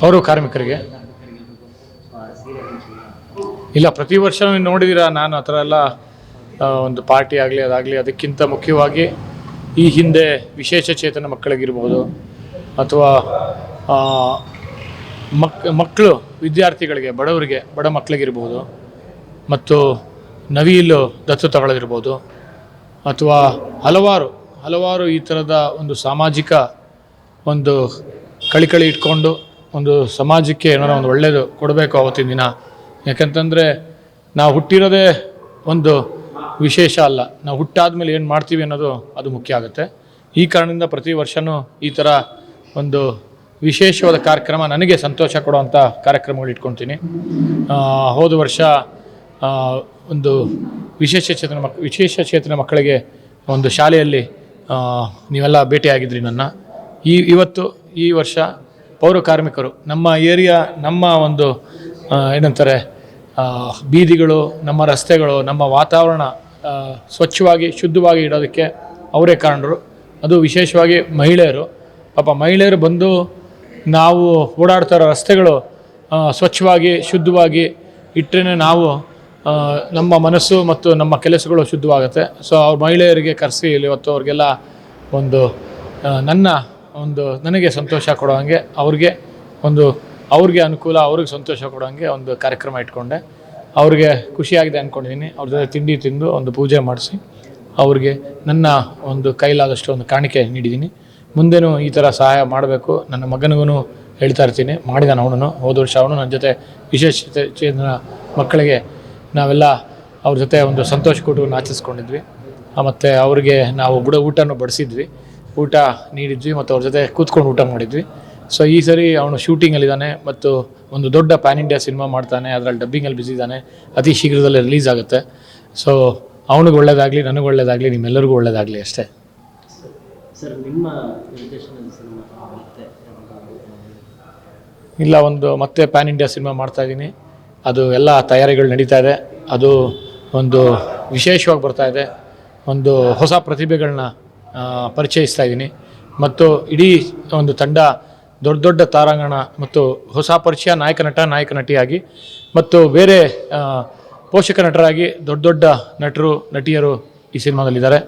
ಪೌರ ಕಾರ್ಮಿಕರಿಗೆ? ಇಲ್ಲ, ಪ್ರತಿ ವರ್ಷ ನೀವು ನೋಡಿದ್ದೀರಾ ನಾನು ಆ ಥರ ಎಲ್ಲ ಒಂದು ಪಾರ್ಟಿ ಆಗಲಿ, ಅದಾಗಲಿ, ಅದಕ್ಕಿಂತ ಮುಖ್ಯವಾಗಿ ಈ ಹಿಂದೆ ವಿಶೇಷ ಚೇತನ ಮಕ್ಕಳಿಗಿರ್ಬೋದು, ಅಥವಾ ಮಕ್ ಮಕ್ಕಳು ವಿದ್ಯಾರ್ಥಿಗಳಿಗೆ, ಬಡವರಿಗೆ, ಬಡ ಮಕ್ಕಳಿಗಿರ್ಬೋದು, ಮತ್ತು ನವಿಲು ದತ್ತು ತಗೊಳ್ಳೋದಿರ್ಬೋದು, ಅಥವಾ ಹಲವಾರು ಹಲವಾರು ಈ ಥರದ ಒಂದು ಸಾಮಾಜಿಕ ಒಂದು ಕಳಿಕಳಿ ಇಟ್ಕೊಂಡು ಒಂದು ಸಮಾಜಕ್ಕೆ ಏನಾರ ಒಂದು ಒಳ್ಳೆಯದು ಕೊಡಬೇಕು ಅವತ್ತಿನ ದಿನ. ಯಾಕಂತಂದರೆ ನಾವು ಹುಟ್ಟಿರೋದೇ ಒಂದು ವಿಶೇಷ ಅಲ್ಲ. ನಾವು ಹುಟ್ಟಾದ್ಮೇಲೆ ಏನು ಮಾಡ್ತೀವಿ ಅನ್ನೋದು ಅದು ಮುಖ್ಯ ಆಗುತ್ತೆ. ಈ ಕಾರಣದಿಂದ ಪ್ರತಿ ವರ್ಷವೂ ಈ ಥರ ಒಂದು ವಿಶೇಷವಾದ ಕಾರ್ಯಕ್ರಮ ನನಗೆ ಸಂತೋಷ ಕೊಡುವಂಥ ಕಾರ್ಯಕ್ರಮಗಳು ಇಟ್ಕೊತೀನಿ ಹೋದ ವರ್ಷ ಒಂದು ವಿಶೇಷ ಚೇತನ ಮಕ್, ವಿಶೇಷ ಚೇತನ ಮಕ್ಕಳಿಗೆ ಒಂದು ಶಾಲೆಯಲ್ಲಿ ನೀವೆಲ್ಲ ಭೇಟಿಯಾಗಿದ್ರಿ ನನ್ನ. ಈ, ಇವತ್ತು ಈ ವರ್ಷ ಪೌರ ಕಾರ್ಮಿಕರು ನಮ್ಮ ಏರಿಯಾ, ನಮ್ಮ ಒಂದು ಏನಂತಾರೆ ಬೀದಿಗಳು, ನಮ್ಮ ರಸ್ತೆಗಳು, ನಮ್ಮ ವಾತಾವರಣ ಸ್ವಚ್ಛವಾಗಿ, ಶುದ್ಧವಾಗಿ ಇಡೋದಕ್ಕೆ ಅವರೇ ಕಾರಣರು. ಅದು ವಿಶೇಷವಾಗಿ ಮಹಿಳೆಯರು. ಪಾಪ ಮಹಿಳೆಯರು ಬಂದು ನಾವು ಓಡಾಡ್ತಾ ಇರೋ ರಸ್ತೆಗಳು ಸ್ವಚ್ಛವಾಗಿ, ಶುದ್ಧವಾಗಿ ಇಟ್ಟರೆ ನಾವು ನಮ್ಮ ಮನಸ್ಸು ಮತ್ತು ನಮ್ಮ ಕೆಲಸಗಳು ಶುದ್ಧವಾಗುತ್ತೆ. ಸೊ, ಅವ್ರ ಮಹಿಳೆಯರಿಗೆ ಕರೆಸಿ ಇವತ್ತು ಅವ್ರಿಗೆಲ್ಲ ಒಂದು ನನ್ನ ಒಂದು ನನಗೆ ಸಂತೋಷ ಕೊಡೋ ಹಾಗೆ ಅವ್ರಿಗೆ ಒಂದು ಅವ್ರಿಗೆ ಅನುಕೂಲ, ಅವ್ರಿಗೆ ಸಂತೋಷ ಕೊಡೋ ಹಾಗೆ ಒಂದು ಕಾರ್ಯಕ್ರಮ ಇಟ್ಕೊಂಡೆ. ಅವ್ರಿಗೆ ಖುಷಿಯಾಗಿದೆ ಅಂದ್ಕೊಂಡಿದ್ದೀನಿ ಅವ್ರ ಜೊತೆ ತಿಂಡಿ ತಿಂದು ಒಂದು ಪೂಜೆ ಮಾಡಿಸಿ ಅವ್ರಿಗೆ ನನ್ನ ಒಂದು ಕೈಲಾದಷ್ಟು ಒಂದು ಕಾಣಿಕೆ ನೀಡಿದ್ದೀನಿ ಮುಂದೇನು ಈ ಥರ ಸಹಾಯ ಮಾಡಬೇಕು. ನನ್ನ ಮಗನಿಗೂ ಹೇಳ್ತಾ ಇರ್ತೀನಿ. ಮಾಡಿದಾನೆ ಅವನು ಹೋದ ವರ್ಷ ಅವನು ನನ್ನ ಜೊತೆ ವಿಶೇಷ ಚೇತನ ಮಕ್ಕಳಿಗೆ ನಾವೆಲ್ಲ ಅವ್ರ ಜೊತೆ ಒಂದು ಸಂತೋಷ ಕೊಟ್ಟು ಆಚರಿಸ್ಕೊಂಡಿದ್ವಿ. ಮತ್ತು ಅವ್ರಿಗೆ ನಾವು ಬುಡ ಊಟನೂ ಬಡಿಸಿದ್ವಿ. ಊಟ ನೀಡಿದ್ವಿ ಮತ್ತು ಅವ್ರ ಜೊತೆ ಕೂತ್ಕೊಂಡು ಊಟ ಮಾಡಿದ್ವಿ. ಸೊ ಈ ಸರಿ ಅವನು ಶೂಟಿಂಗಲ್ಲಿದ್ದಾನೆ ಮತ್ತು ಒಂದು ದೊಡ್ಡ ಪ್ಯಾನ್ ಇಂಡಿಯಾ ಸಿನಿಮಾ ಮಾಡ್ತಾನೆ ಅದರಲ್ಲಿ ಡಬ್ಬಿಂಗಲ್ಲಿ ಬಿಸಿ ಇದ್ದಾನೆ ಅತಿ ಶೀಘ್ರದಲ್ಲೇ ರಿಲೀಸ್ ಆಗುತ್ತೆ. ಸೊ ಅವನಿಗೆ ಒಳ್ಳೇದಾಗಲಿ ನನಗೆ ಒಳ್ಳೇದಾಗಲಿ ನಿಮ್ಮೆಲ್ಲರಿಗೂ ಒಳ್ಳೇದಾಗಲಿ ಅಷ್ಟೇ. ಸರ್ ನಿಮ್ಮ ಇಲ್ಲ ಒಂದು ಮತ್ತೆ ಪ್ಯಾನ್ ಇಂಡಿಯಾ ಸಿನಿಮಾ ಮಾಡ್ತಾ ಇದ್ದೀನಿ. ಅದು ಎಲ್ಲ ತಯಾರಿಗಳು ನಡೀತಾ ಇದೆ. ಅದು ಒಂದು ವಿಶೇಷವಾಗಿ ಬರ್ತಾ ಇದೆ. ಒಂದು ಹೊಸ ಪ್ರತಿಭೆಗಳನ್ನ ಪರಿಚಯಿಸ್ತಾ ಇದ್ದೀನಿ. ಮತ್ತು ಇಡೀ ಒಂದು ತಂಡ ದೊಡ್ಡ ದೊಡ್ಡ ತಾರಾಂಗಣ ಮತ್ತು ಹೊಸ ಪರಿಚಯ ನಾಯಕ ನಟ, ನಾಯಕ ನಟಿಯಾಗಿ ಮತ್ತು ಬೇರೆ ಪೋಷಕ ನಟರಾಗಿ ದೊಡ್ಡ ದೊಡ್ಡ ನಟರು, ನಟಿಯರು ಈ ಸಿನಿಮಾದಲ್ಲಿದ್ದಾರೆ.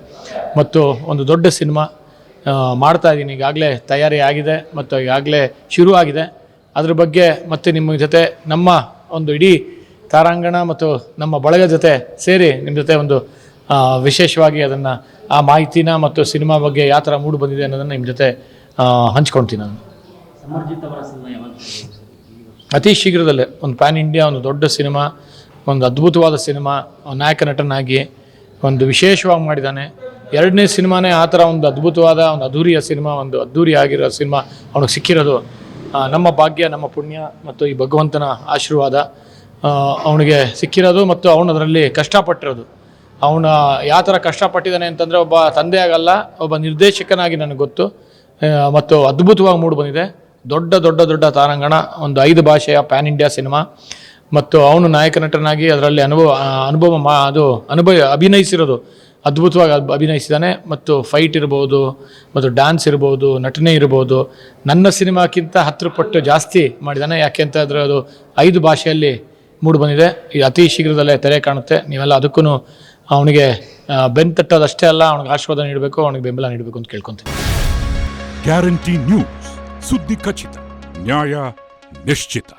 ಮತ್ತು ಒಂದು ದೊಡ್ಡ ಸಿನಿಮಾ ಮಾಡ್ತಾ ಇದ್ದೀನಿ. ಈಗಾಗಲೇ ತಯಾರಿ ಆಗಿದೆ ಮತ್ತು ಈಗಾಗಲೇ ಶುರು ಆಗಿದೆ. ಅದ್ರ ಬಗ್ಗೆ ಮತ್ತೆ ನಿಮ್ಮ ಜೊತೆ ನಮ್ಮ ಒಂದು ಇಡೀ ತಾರಾಂಗಣ ಮತ್ತು ನಮ್ಮ ಬಳಗ ಜೊತೆ ಸೇರಿ ನಿಮ್ಮ ಜೊತೆ ಒಂದು ವಿಶೇಷವಾಗಿ ಅದನ್ನು ಆ ಮಾಹಿತಿನ ಮತ್ತು ಸಿನಿಮಾ ಬಗ್ಗೆ ಯಾವ ಥರ ಮೂಡ್ ಬಂದಿದೆ ಅನ್ನೋದನ್ನು ನಿಮ್ಮ ಜೊತೆ ಹಂಚ್ಕೊಳ್ತೀನಿ ನಾನು. ಅತಿ ಶೀಘ್ರದಲ್ಲೇ ಒಂದು ಪ್ಯಾನ್ ಇಂಡಿಯಾ ಒಂದು ದೊಡ್ಡ ಸಿನಿಮಾ ಒಂದು ಅದ್ಭುತವಾದ ಸಿನಿಮಾ ನಾಯಕ ನಟನಾಗಿ ಒಂದು ವಿಶೇಷವಾಗಿ ಮಾಡಿದ್ದಾನೆ. ಎರಡನೇ ಸಿನಿಮಾನೇ ಆ ಥರ ಒಂದು ಅದ್ಭುತವಾದ ಒಂದು ಅದ್ಧೂರಿಯ ಸಿನಿಮಾ ಒಂದು ಅದ್ಧೂರಿ ಆಗಿರೋ ಸಿನಿಮಾ ಅವನಿಗೆ ಸಿಕ್ಕಿರೋದು ನಮ್ಮ ಭಾಗ್ಯ ನಮ್ಮ ಪುಣ್ಯ ಮತ್ತು ಈ ಭಗವಂತನ ಆಶೀರ್ವಾದ ಅವನಿಗೆ ಸಿಕ್ಕಿರೋದು ಮತ್ತು ಅವನು ಅದರಲ್ಲಿ ಕಷ್ಟಪಟ್ಟಿರೋದು. ಅವನ ಯಾವ ಥರ ಕಷ್ಟಪಟ್ಟಿದ್ದಾನೆ ಅಂತಂದರೆ ಒಬ್ಬ ತಂದೆ ಆಗಲ್ಲ, ಒಬ್ಬ ನಿರ್ದೇಶಕನಾಗಿ ನನಗೆ ಗೊತ್ತು. ಮತ್ತು ಅದ್ಭುತವಾಗಿ ಮೂಡಿ ಬಂದಿದೆ. ದೊಡ್ಡ ದೊಡ್ಡ ದೊಡ್ಡ ತಾರಾಂಗಣ, ಒಂದು ಐದು ಭಾಷೆಯ ಪ್ಯಾನ್ ಇಂಡಿಯಾ ಸಿನಿಮಾ. ಮತ್ತು ಅವನು ನಾಯಕ ನಟನಾಗಿ ಅದರಲ್ಲಿ ಅನುಭವ ಅನುಭವ ಮಾ, ಅದು ಅನುಭವ ಅಭಿನಯಿಸಿರೋದು. ಅದ್ಭುತವಾಗಿ ಅಭಿನಯಿಸಿದ್ದಾನೆ. ಮತ್ತು ಫೈಟ್ ಇರ್ಬೋದು, ಮತ್ತು ಡ್ಯಾನ್ಸ್ ಇರ್ಬೋದು, ನಟನೆ ಇರ್ಬೋದು. ನನ್ನ ಸಿನಿಮಾಕ್ಕಿಂತ ಹತ್ತು ಪಟ್ಟು ಜಾಸ್ತಿ ಮಾಡಿದ್ದಾನೆ. ಯಾಕೆ ಅಂತಂದರೆ ಅದು ಐದು ಭಾಷೆಯಲ್ಲಿ ಮೂಡಿ ಬಂದಿದೆ. ಇದು ಅತಿ ಶೀಘ್ರದಲ್ಲೇ ತೆರೆ ಕಾಣುತ್ತೆ. ನೀವೆಲ್ಲ ಅದಕ್ಕೂ ಅವನಿಗೆ ಬೆನ್ ತಟ್ಟೋದಷ್ಟೇ ಅಲ್ಲ, ಅವನಿಗೆ ಆಶೀರ್ವಾದ ನೀಡಬೇಕು, ಅವನಿಗೆ ಬೆಂಬಲ ನೀಡಬೇಕು ಅಂತ ಕೇಳ್ಕೊಂತೀನಿ. ಗ್ಯಾರಂಟಿ ನ್ಯೂಸ್, ಸುದ್ದಿ ಖಚಿತ, ನ್ಯಾಯ ನಿಶ್ಚಿತ.